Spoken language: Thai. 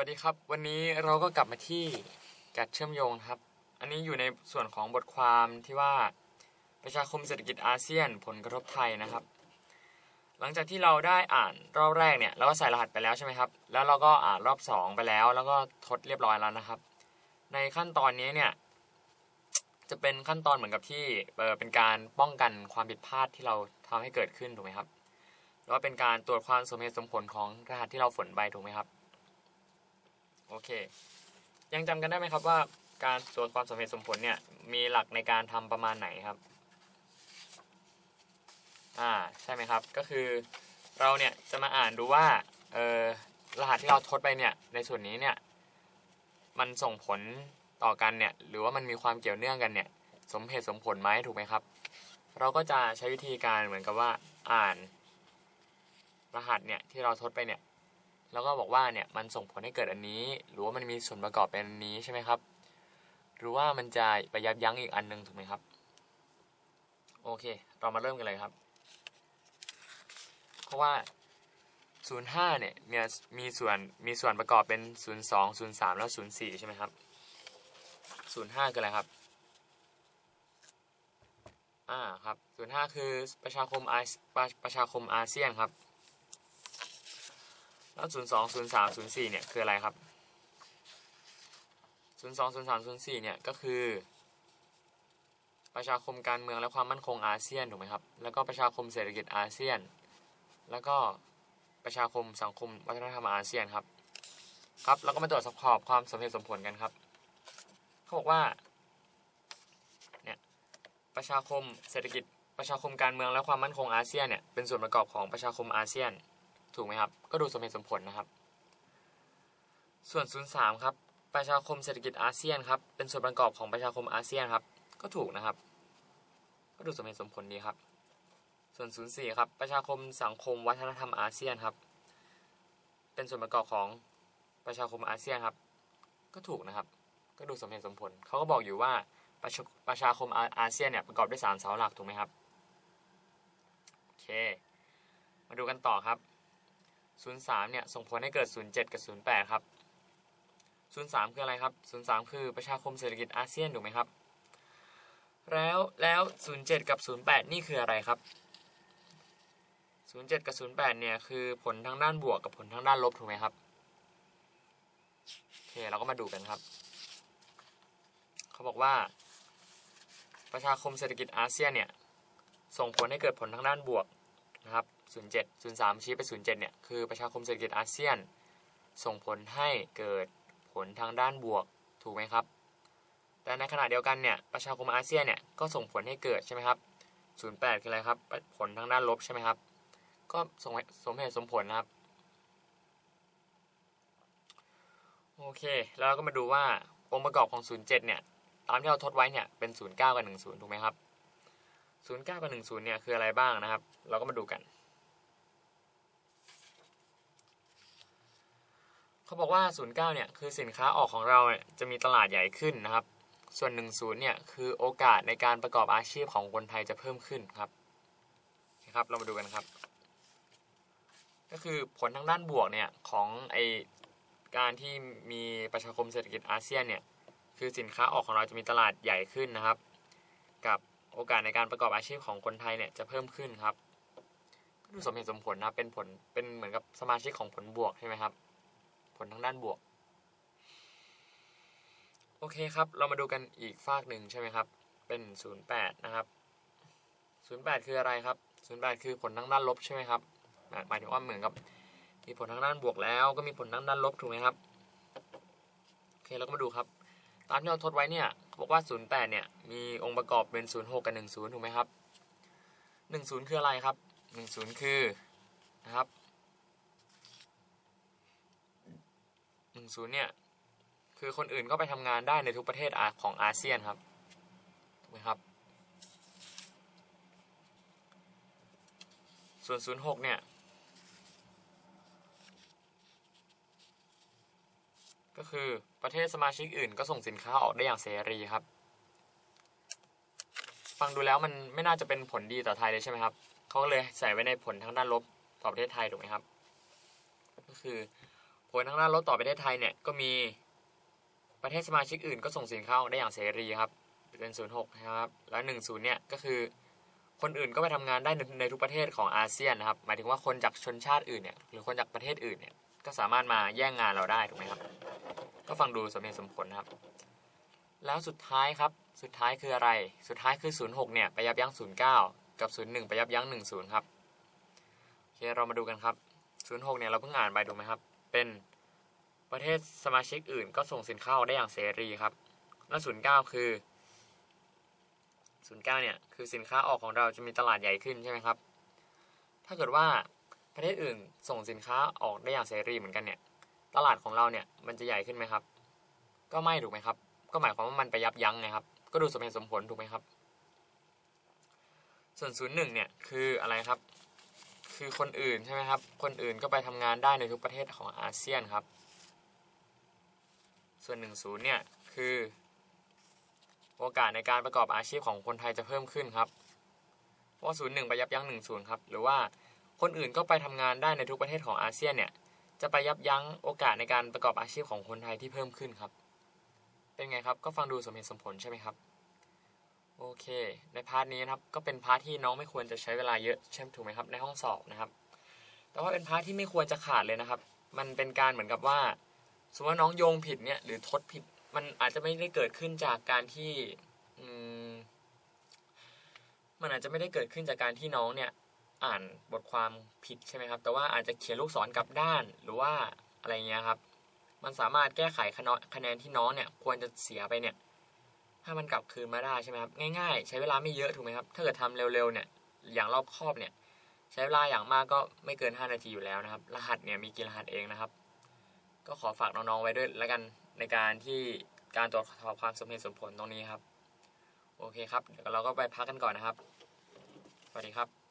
วัสดีครับ วันนี้เราก็กลับมาที่แกดเชื่อมโยงครับ อันนี้อยู่ในส่วนของบทความที่ว่าประชาคมเศรษฐกิจอาเซียน ผลกระทบไทยนะครับ หลังจากที่เราได้อ่านรอบแรกเนี่ยเราก็ใส่รหัสไปแล้วใช่ไหมครับ แล้วเราก็อ่านรอบสองไปแล้ว แล้วก็ทดเรียบร้อยแล้วนะครับ ในขั้นตอนนี้เนี่ยจะเป็นขั้นตอนเหมือนกับที่เป็นการป้องกันความผิดพลาดที่เราทำให้เกิดขึ้นถูกไหมครับหรือว่าเป็นการตรวจความสมเหตุสมผลของรหัสที่เราฝนไปถูกไหมครับ เค ยังจำกันได้ไหมครับว่าการตรวจความสมเหตุสมผลเนี่ยมีหลักในการทำประมาณไหนครับ อ่าใช่ไหมครับ ก็คือเราเนี่ยจะมาอ่านดูว่าเออรหัสที่เราทดไปเนี่ยในส่วนนี้เนี่ยมันส่งผลต่อกันเนี่ยหรือว่ามันมีความเกี่ยวเนื่องกันเนี่ยสมเหตุสมผลไหมถูกไหมครับ เราก็จะใช้วิธีการเหมือนกับว่าอ่านรหัสเนี่ยที่เราทดไปเนี่ย แล้วก็บอกว่าเนี่ยมันส่งผลให้เกิดอันนี้ หรือว่ามันมีส่วนประกอบเป็นอันนี้ใช่ไหมครับ หรือว่ามันจะไปยับยั้งอีกอันหนึงถูกไหมครับ โอเค เรามาเริ่มกันเลยครับ เพราะว่า 05 เนี่ยมีมีส่วนมีส่วนประกอบเป็น 02 03 แล้ว 04 ใช่ไหมครับ 05คืออะไรครับอ่าครับ 05 คือประชาคมอาประชาคมอาเซียนครับ แล้วศูนย์สองศูนย์สามศูนย์สี่เนี่ยคืออะไรครับศูนย์สองศูนย์สามศูนย์สี่เนี่ยก็คือ ประชาคมการเมืองและความมั่นคงอาเซียนถูกไหมครับ แล้วก็ประชาคมเศรษฐกิจอาเซียน แล้วก็ประชาคมสังคมวัฒนธรรมอาเซียนครับ ครับแล้วก็มาตรวจสอบความสมเหตุสมผลกันครับ เขาบอกว่าเนี่ยประชาคมเศรษฐกิจประชาคมการเมืองและความมั่นคงอาเซียนเนี่ยเป็นส่วนประกอบของประชาคมอาเซียน ถูกไหมครับ ก็ดูสมเหตุสมผลนะครับ ส่วน 03 ครับ ประชาคมเศรษฐกิจอาเซียนครับ เป็นส่วนประกอบของประชาคมอาเซียนครับ ก็ถูกนะครับ ก็ดูสมเหตุสมผลดีครับ ส่วน 04 ครับ ประชาคมสังคมวัฒนธรรมอาเซียนครับ เป็นส่วนประกอบของประชาคมอาเซียนครับ ก็ถูกนะครับ ก็ดูสมเหตุสมผล เขาก็บอกอยู่ว่าประชาประชาคมอาอาเซียนเนี่ยประกอบด้วย3เสาหลักถูกไหมครับ โอเค มาดูกันต่อครับ 03เนี่ยส่งผลให้เกิด 07 กับ 08 ครับ 03 คืออะไรครับ 03 คือประชาคมเศรษฐกิจอาเซียนถูกไหมครับ แล้วแล้ว 07 กับ 08 นี่คืออะไรครับ 07 กับ 08 เนี่ยคือผลทางด้านบวกกับผลทางด้านลบถูกไหมครับโอเคเราก็มาดูกันครับ เขาบอกว่า ประชาคมเศรษฐกิจอาเซียนเนี่ยส่งผลให้เกิดผลทางด้านบวกนะครับ 07 03 ชี้ไป 07 เนี่ย คือประชาคมเศรษฐกิจอาเซียน ส่งผลให้เกิดผลทางด้านบวกถูกไหมครับ แต่ในขณะเดียวกันเนี่ยประชาคมอาเซียนเนี่ยก็ส่งผลให้เกิดใช่ไหมครับ 08 คืออะไรครับ ผลทางด้านลบใช่ไหมครับ ก็สมสมเหตุสมผลนะครับ โอเค แล้วเราก็มาดูว่าองค์ประกอบของ 07 เนี่ย ตามที่เราทดไว้เนี่ยเป็น 09 กับ 10 ถูกไหมครับ 09 กับ 10 เนี่ยคืออะไรบ้างนะครับ เราก็มาดูกัน เขาบอกว่า 09 เนี่ยคือสินค้าออกของเราเนี่ยจะมีตลาดใหญ่ขึ้นนะครับ ส่วน 10 เนี่ยคือโอกาสในการประกอบอาชีพของคนไทยจะเพิ่มขึ้นครับนะครับเรามาดูกันครับ ก็คือผลทางด้านบวกเนี่ยของไอการที่มีประชาคมเศรษฐกิจอาเซียนเนี่ยคือสินค้าออกของเราจะมีตลาดใหญ่ขึ้นนะครับ กับโอกาสในการประกอบอาชีพของคนไทยเนี่ยจะเพิ่มขึ้นครับดูสมเหตุสมผลนะเป็นผลเป็นเหมือนกับสมาชิกของผลบวกใช่ไหมครับ ผลทางด้านบวก โอเคครับ เรามาดูกันอีกฝากหนึ่งใช่ไหมครับ เป็น 08 นะครับ 08 คืออะไรครับ 08 คือผลทางด้านลบใช่ไหมครับ หมายถึงว่าเหมือนกับ มีผลทางด้านบวกแล้วก็มีผลทางด้านลบถูกไหมครับ โอเค เราก็มาดูครับตามที่เราทดไว้เนี่ยบอกว่า 08 เนี่ย มีองค์ประกอบเป็น 06 กับ 10 ถูกไหมครับ 10 คืออะไรครับ 10 คือนะครับ 10 เนี่ย คือคนอื่นก็ไปทำงานได้ในทุกประเทศอาของอาเซียนครับถูกไหมครับ ส่วน 06 เนี่ย ก็คือประเทศสมาชิกอื่นก็ส่งสินค้าออกได้อย่างเสรีครับ ฟังดูแล้วมันไม่น่าจะเป็นผลดีต่อไทยเลยใช่ไหมครับ เขาเลยใส่ไว้ในผลทางด้านลบต่อประเทศไทยถูกไหมครับ ก็คือ ผลทางด้านลบต่อประเทศไทยเนี่ยก็มีประเทศสมาชิกอื่นก็ส่งสินค้าได้อย่างเสรีครับเป็น06นะครับแล้ว10เนี่ยก็คือคนอื่นก็ไปทำงานได้ในในทุกประเทศของอาเซียนนะครับ หมายถึงว่าคนจากชนชาติอื่นเนี่ยหรือคนจากประเทศอื่นเนี่ยก็สามารถมาแย่งงานเราได้ถูกไหมครับ ก็ฟังดูสมเหตุสมผลนะครับ แล้วสุดท้ายครับสุดท้ายคืออะไร สุดท้ายคือ 06 เนี่ยไปยับยั้ง 09 กับ 01 ไปยับยั้ง 10 ครับโอเคเรามาดูกันครับ 06 เนี่ยเราเพิ่งอ่านไปถูกไหมครับ เป็นประเทศสมาชิกอื่นก็ส่งสินค้าออกได้อย่างเสรีครับ แล้ว09คือ09เก้าเนี่ยคือสินค้าออกของเราจะมีตลาดใหญ่ขึ้นใช่ไหมครับ ถ้าเกิดว่าประเทศอื่นส่งสินค้าออกได้อย่างเสรีเหมือนกันเนี่ย ตลาดของเราเนี่ยมันจะใหญ่ขึ้นไหมครับ ก็ไม่ถูกไหมครับ ก็หมายความว่ามันไปยับยั้งไงครับ ก็ดูสมเหตุสมผลถูกไหมครับ ส่วน01เนี่ยคืออะไรครับ คือคนอื่นใช่ไหมครับ คนอื่นก็ไปทำงานได้ในทุกประเทศของอาเซียนครับ ส่วน 10 เนี่ย คือ โอกาสในการประกอบอาชีพของคนไทยจะเพิ่มขึ้นครับเพราะว่า01 ไปยับยั้ง 10 ครับ หรือว่าคนอื่นก็ไปทำงานได้ในทุกประเทศของอาเซียนเนี่ย จะไปยับยั้งโอกาสในการประกอบอาชีพของคนไทยที่เพิ่มขึ้นครับ เป็นไงครับ ก็ฟังดูสมเหตุสมผลใช่ไหมครับ โอเค ในพาร์ทนี้นะครับ ก็เป็นพาร์ทที่น้องไม่ควรจะใช้เวลาเยอะใช่ไหมถูกไหมครับ ในห้องสอบนะครับ แต่ว่าเป็นพาร์ทที่ไม่ควรจะขาดเลยนะครับ มันเป็นการเหมือนกับว่า สมมติว่าน้องโยงผิดเนี่ย หรือทดผิด มันอาจจะไม่ได้เกิดขึ้นจากการที่อืมมันอาจจะไม่ได้เกิดขึ้นจากการที่น้องเนี่ย อ่านบทความผิดใช่ไหมครับ แต่ว่าอาจจะเขียนลูกศรกลับด้าน หรือว่าอะไรเงี้ยครับ มันสามารถแก้ไขคะแนนที่น้องเนี่ย ควรจะเสียไปเนี่ย ถ้ามันกลับคืนมาได้ใช่ไหมครับง่ายๆ ใช้เวลาไม่เยอะถูกไหมครับถ้าเกิดทำเร็วๆเนี่ยอย่างรอบคอบเนี่ยใช้เวลาอย่างมากก็ไม่เกิน 5 นาทีอยู่แล้วนะครับ รหัสเนี่ยมีกี่รหัสเองนะครับ ก็ขอฝากน้องๆไว้ด้วยแล้วกันในการที่การตรวจสอบความสมเหตุสมผลตรงนี้ครับ โอเคครับเดี๋ยวเราก็ไปพักกันก่อนนะครับสวัสดีครับ